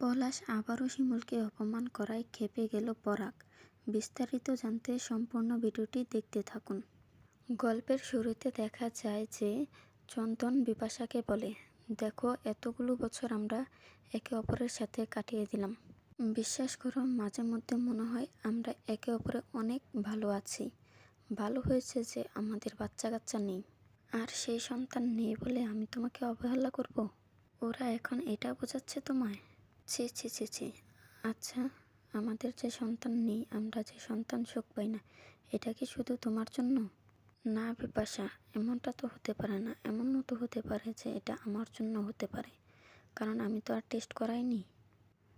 পলাশ আবারও শিমুলকে অপমান করায় ক্ষেপে গেল পরাগ। বিস্তারিত জানতে সম্পূর্ণ ভিডিওটি দেখতে থাকুন। গল্পের শুরুতে দেখা যায় যে চন্দন বিপাশাকে বলে, দেখো, এতগুলো বছর আমরা একে অপরের সাথে কাটিয়ে দিলাম। বিশ্বাস করো, মাঝে মধ্যে মনে হয় আমরা একে অপরে অনেক ভালো আছি। ভালো হয়েছে যে আমাদের বাচ্চা কাচ্চা নেই। আর সেই সন্তান নেই বলে আমি তোমাকে অবহেলা করব? ওরা এখন এটা বোঝাচ্ছে তোমায়? ছি ছি ছি ছি। আচ্ছা আমাদের যে সন্তান নেই, আমরা যে সন্তান সুখ পাই না, এটা কি শুধু তোমার জন্য? না বিপাশা এমনটা তো হতে পারে না, এমনও তো হতে পারে যে এটা আমার জন্য হতে পারে, কারণ আমি তো আর টেস্ট করাইনি।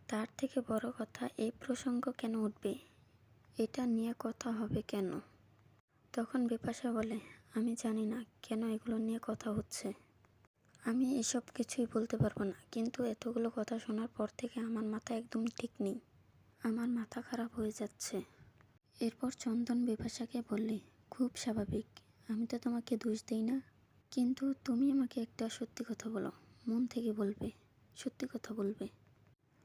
তার থেকে বড় কথা, এই প্রসঙ্গ কেন উঠবে? এটা নিয়ে কথা হবে কেন? তখন বিপাশা বলে, আমি জানি না কেন এগুলো নিয়ে কথা হচ্ছে। আমি এসব কিছুই বলতে পারব না। কিন্তু এতগুলো কথা শোনার পর থেকে আমার মাথা একদম ঠিক নেই। আমার মাথা খারাপ হয়ে যাচ্ছে। এরপর চন্দন বিপাশাকে বললে, খুব স্বাভাবিক। আমি তো তোমাকে দোষ দিই না। কিন্তু তুমি আমাকে একটা সত্যি কথা বলো। মন থেকে বলবে। সত্যি কথা বলবে।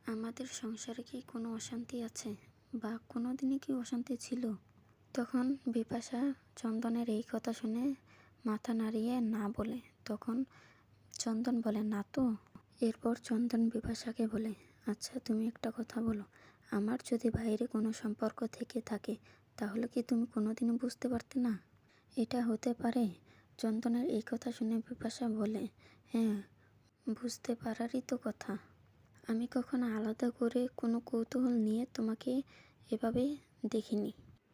আমাদের সংসারে কি কোনো অশান্তি আছে? বা কোনো দিনে কি অশান্তি ছিল? তখন বিপাশা চন্দনের এই কথা শুনে মাথা নাড়িয়ে না বলে তখন চন্দন বলে, না তো? এরপর চন্দন বিপাশাকে বলে আচ্ছা তুমি একটা কথা বলো। আমার যদি বাইরে কোনো সম্পর্ক থেকে থাকে, তাহলে কি তুমি কোনোদিনও বুঝতে পারতে না? এটা হতে পারে। চন্দনের এই কথা শুনে বিপাশা বলে হ্যাঁ বুঝতে পারারই তো কথা। আমি কখনো আলাদা করে কোনো কৌতূহল নিয়ে তোমাকে এভাবে দেখিনি।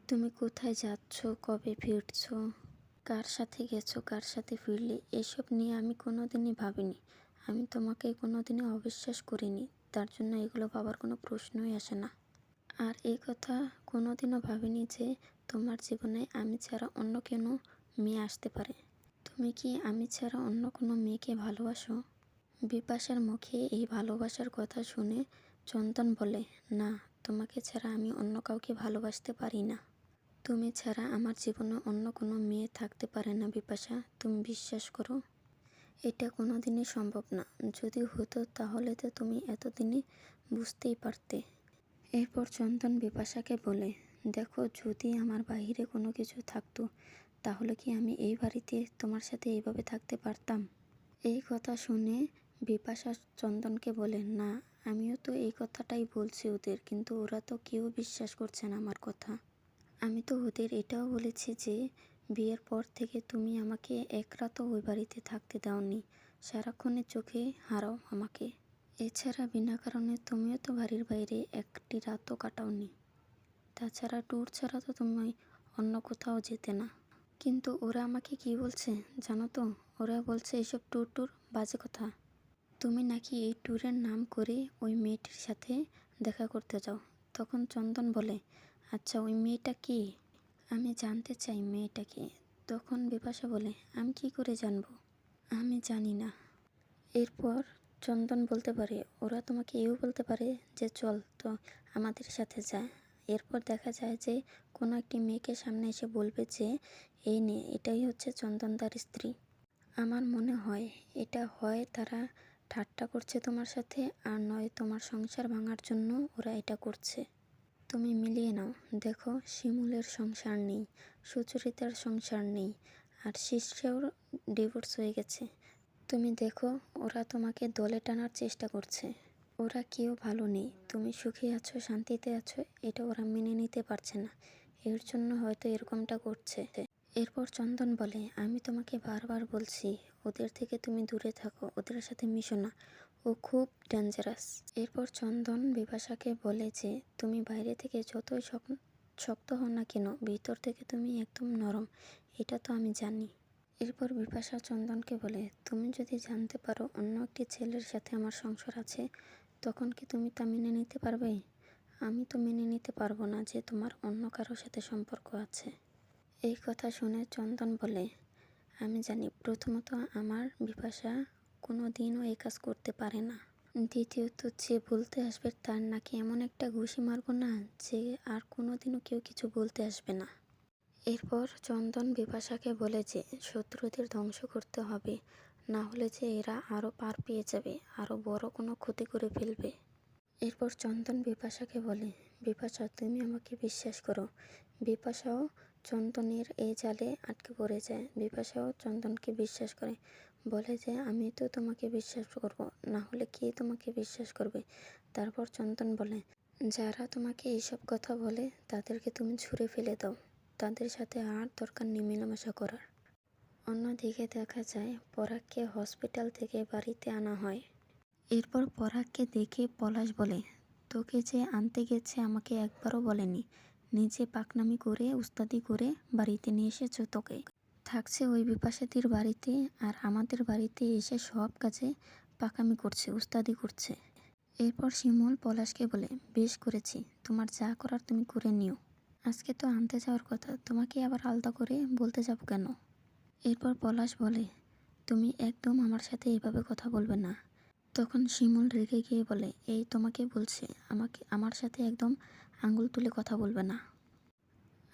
তুমি কোথায় যাচ্ছ, কবে ফিরছ কার সাথে গেছো, কার সাথে ফিরলে, এসব নিয়ে আমি কোনো দিনই ভাবিনি। আমি তোমাকে কোনো দিনই অবিশ্বাস করিনি। তার জন্য এগুলো ভাবার কোনো প্রশ্নই আসে না। আর এই কথা কোনো দিনও ভাবিনি যে তোমার জীবনে আমি ছাড়া অন্য কেন মেয়ে আসতে পারে। তুমি কি আমি ছাড়া অন্য কোনো মেয়েকে ভালোবাসো? বিপাশার মুখে এই ভালোবাসার কথা শুনে চন্দন বলে, না, তোমাকে ছাড়া আমি অন্য কাউকে ভালোবাসতে পারি না। তুমি ছাড়া আমার জীবনে অন্য কোনো মেয়ে থাকতে পারে না বিপাশা, তুমি বিশ্বাস করো? এটা কোনো দিনই সম্ভব না। যদি হতো তাহলে তো তুমি এতদিনে বুঝতেই পারতে। এরপর চন্দন বিপাশাকে বলে, দেখো, যদি আমার বাহিরে কোনো কিছু থাকতো, তাহলে কি আমি এই বাড়িতে তোমার সাথে এইভাবে থাকতে পারতাম? এই কথা শুনে বিপাশা চন্দনকে বলে, না, আমিও তো এই কথাটাই বলছি ওদের, কিন্তু ওরা তো কেউ বিশ্বাস করছে না আমার কথা। আমি তো ওদের এটাও বলেছি যে, বিয়ের পর থেকে তুমি আমাকে এক রাতও ওই বাড়িতে থাকতে দাওনি। সারাক্ষণের চোখে হারাও আমাকে। এছাড়া বিনা কারণে তুমিও তো বাড়ির বাইরে একটি রাতও কাটাওনি। তাছাড়া ট্যুর ছাড়া তো তুমি অন্য কোথাও যেতে না। কিন্তু ওরা আমাকে কি বলছে জানো তো? ওরা বলছে এসব ট্যুর ট্যুর বাজে কথা। তুমি নাকি এই ট্যুরের নাম করে ওই মেয়েটির সাথে দেখা করতে যাও। তখন চন্দন বলে আচ্ছা ওই মেয়েটা কি? আমি জানতে চাই মেয়েটা কি। তখন বিপাশা বলে, আমি কি করে জানব? আমি জানি না। এরপর চন্দন বলতে পারে, ওরা তোমাকে এও বলতে পারে যে, চল তো আমাদের সাথে যা। এরপর দেখা যায় যে, কোনো একটি মেয়েকে সামনে এসে বলবে যে, এই নে, এটাই হচ্ছে চন্দনদার স্ত্রী। আমার মনে হয়, এটা হয় তারা ঠাট্টা করছে তোমার সাথে, আর নয় তোমার সংসার ভাঙার জন্য ওরা এটা করছে। তুমি মিলিয়ে নাও। দেখো, শিমুলের সংসার নেই, সুচরিতার সংসার নেই, আর শিষ্যর ডিভোর্স হয়ে গেছে। তুমি দেখো, ওরা তোমাকে দলে টানার চেষ্টা করছে। ওরা কেউ ভালো নেই। তুমি সুখী আছো, শান্তিতে আছো, এটা ওরা মেনে নিতে পারছে না। এর জন্য হয়তো এরকমটা করছে। এরপর চন্দন বলে, আমি তোমাকে বারবার বলছি, ওদের থেকে তুমি দূরে থাকো, ওদের সাথে মিশো না। ও খুব ডেঞ্জারাস এরপর চন্দন বিপাশাকে বলে যে, তুমি বাইরে থেকে যতই শক্ত হও না কেন, ভিতর থেকে তুমি একদম নরম, এটা তো আমি জানি। এরপর বিপাশা চন্দনকে বলে, তুমি যদি জানতে পারো অন্য একটি ছেলের সাথে আমার সংসার আছে, তখন কি তুমি তা মেনে নিতে পারবে? আমি তো মেনে নিতে পারব না যে তোমার অন্য কারোর সাথে সম্পর্ক আছে। এই কথা শুনে চন্দন বলে, আমি জানি, প্রথমত আমার বিপাশা কোনো দিনও এই কাজ করতে পারে না। দ্বিতীয়ত, যে বলতে আসবে তার নাকি এমন একটা ঘুষি মারবো না যে আর কোনো দিনও কেউ কিছু বলতে আসবে না। এরপর চন্দন বিপাশাকে বলে যে, শত্রুদের ধ্বংস করতে হবে। না হলে যে এরা আরও পার পেয়ে যাবে আরও বড় কোনো ক্ষতি করে ফেলবে। এরপর চন্দন বিপাশাকে বলে, বিপাশা, তুমি আমাকে বিশ্বাস করো। বিপাশাও চন্দনের এই জালে আটকে পড়ে যায়। বিপাশাও চন্দনকে বিশ্বাস করে। বলে যে, আমি তো তোমাকে বিশ্বাস করব, না হলে কে তোমাকে বিশ্বাস করবে? তারপর চন্দন বলে, যারা তোমাকে এইসব কথা বলে, তাদেরকে তুমি ছুঁড়ে ফেলে দাও। তাদের সাথে আর দরকার নেই মেলামেশা করার। অন্যদিকে দেখা যায়, পরাগকে হসপিটাল থেকে বাড়িতে আনা হয়। এরপর পরাগকে দেখে পলাশ বলে, তোকে যে আনতে গেছে আমাকে একবারও বলেনি। নিজে পাকনামি করে, উস্তাদি করে বাড়িতে নিয়ে এসেছ তোকে। থাকছে ওই বিপাশাতির বাড়িতে আর আমাদের বাড়িতে এসে সব কাজে পাকামি করছে, উস্তাদি করছে। এরপর শিমুল পলাশকে বলে, বেশ করেছি, তোমার যা করার তুমি করে নিও। আজকে তো আনতে যাওয়ার কথা, তোমাকে আবার আলাদা করে বলতে যাব কেন? এরপর পলাশ বলে, তুমি একদম আমার সাথে এভাবে কথা বলবে না। তখন শিমুল রেগে গিয়ে বলে, এই তোমাকে বলছে, আমাকে, আমার সাথে একদম আঙুল তুলে কথা বলবে না।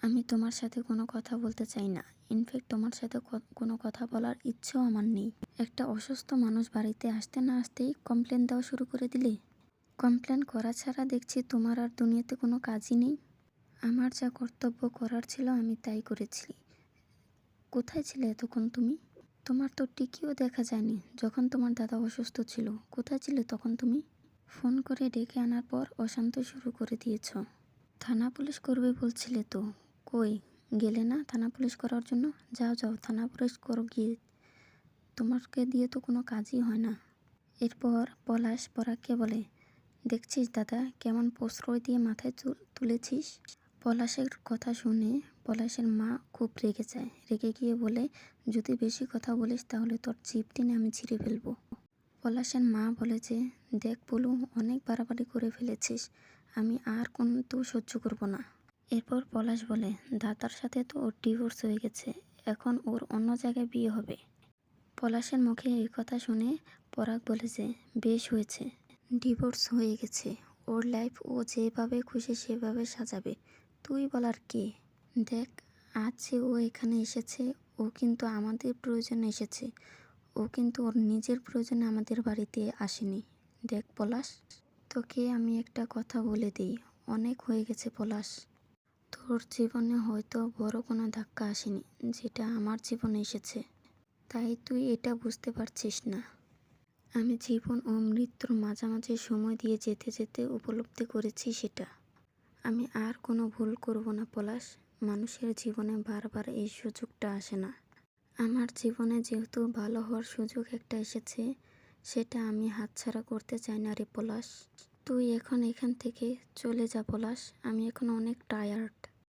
আমি তোমার সাথে কোনো কথা বলতে চাই না। ইনফ্যাক্ট তোমার সাথে কোনো কথা বলার ইচ্ছেও আমার নেই। একটা অসুস্থ মানুষ বাড়িতে আসতে না আসতেই কমপ্লেন দেওয়া শুরু করে দিলে। কমপ্লেন করা ছাড়া দেখছি তোমার আর দুনিয়াতে কোনো কাজই নেই। আমার যা কর্তব্য করার ছিল আমি তাই করেছি। কোথায় ছিলে এতক্ষণ তুমি? তোমার তো টিকিও দেখা যায়নি। যখন তোমার দাদা অসুস্থ ছিল, কোথায় ছিলে তখন তুমি? ফোন করে ডেকে আনার পর অশান্ত শুরু করে দিয়েছ। থানা পুলিশ করবে বলছিলে তো। কই? গেলে না থানা পুলিশ করার জন্য? যাও যাও, থানা পুলিশ করো গিয়ে। তোমাকে দিয়ে তো কোনো কাজই হয় না। এরপর পলাশ পরাগকে বলে, দেখছিস দাদা, কেমন প্রশ্রয় দিয়ে মাথায় তুলেছিস? পলাশের কথা শুনে পলাশের মা খুব রেগে যায়। রেগে গিয়ে বলে, যদি বেশি কথা বলিস তাহলে তোর জিপ টেনে আমি ছিঁড়ে ফেলব। পলাশের মা বলে যে, দেখ বলু অনেক বাড়াবাড়ি করে ফেলেছিস। আমি আর কোনো তো সহ্য করব না। এরপর পলাশ বলে, দাদার সাথে তো ওর ডিভোর্স হয়ে গেছে, এখন ওর অন্য জায়গায় বিয়ে হবে। পলাশের মুখে এই কথা শুনে পরাগ বলে যে, বেশ হয়েছে ডিভোর্স হয়ে গেছে, ওর লাইফ ও যেভাবে খুশি সেভাবে সাজাবে, তুই বলার কে? দেখ, আজ যে ও এখানে এসেছে, ও কিন্তু আমাদের প্রয়োজনে এসেছে, ও কিন্তু ওর নিজের প্রয়োজনে আমাদের বাড়িতে আসেনি। দেখ পলাশ, তোকে আমি একটা কথা বলে দিই, অনেক হয়ে গেছে পলাশ। তোর জীবনে হয়তো বড় কোনো ধাক্কা আসেনি, যেটা আমার জীবনে এসেছে। তাই তুই এটা বুঝতে পারছিস না। আমি জীবন ও মৃত্যুর মাঝামাঝি সময় দিয়ে যেতে যেতে উপলব্ধি করেছি সেটা। আমি আর কোনো ভুল করব না, পলাশ। মানুষের জীবনে বারবার এই সুযোগটা আসে না। আমার জীবনে যেহেতু ভালো হওয়ার সুযোগ একটা এসেছে, সেটা আমি হাতছাড়া করতে চাই না রে, পলাশ। তুই এখন এখান থেকে চলে যা পলাশ আমি এখন অনেক টায়ার্ড